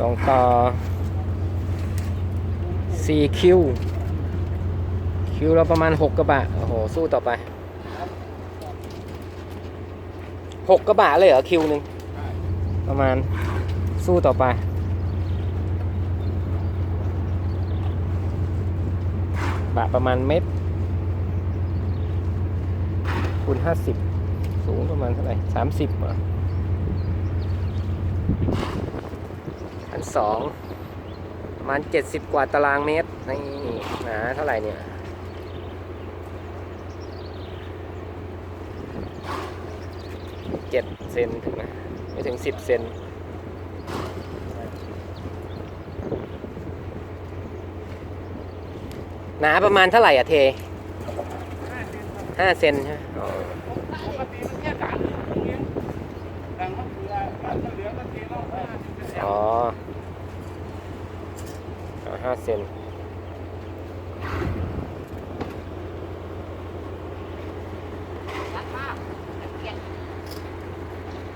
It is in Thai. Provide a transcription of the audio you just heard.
ต่อ 4 คิว คิวเราประมาณ 6 กระบะ โอ้โห สู้ต่อไป 6 กระบะเลยเหรอ คิวหนึ่งประมาณสู้ต่อไป บะประมาณเม็ดคูณห้าสิบสูงประมาณเท่าไหร่สามสิบเห รอพันสองประมาณเจ็ดสิบกว่าตารางเมตรนี่หนาเท่าไหร่เนี่ยเจ็ดเซนถึงไหมไม่ถึงสิบเซนหนาประมาณเท่าไหร่อะเทห้าเซนใช่ไหมปกติมันแค่ด่านเลี้ยงด่านมะเขือด่านมะเหลืองก็เทรอบห้าสิบเซน อ๋อเอา ห้าเซน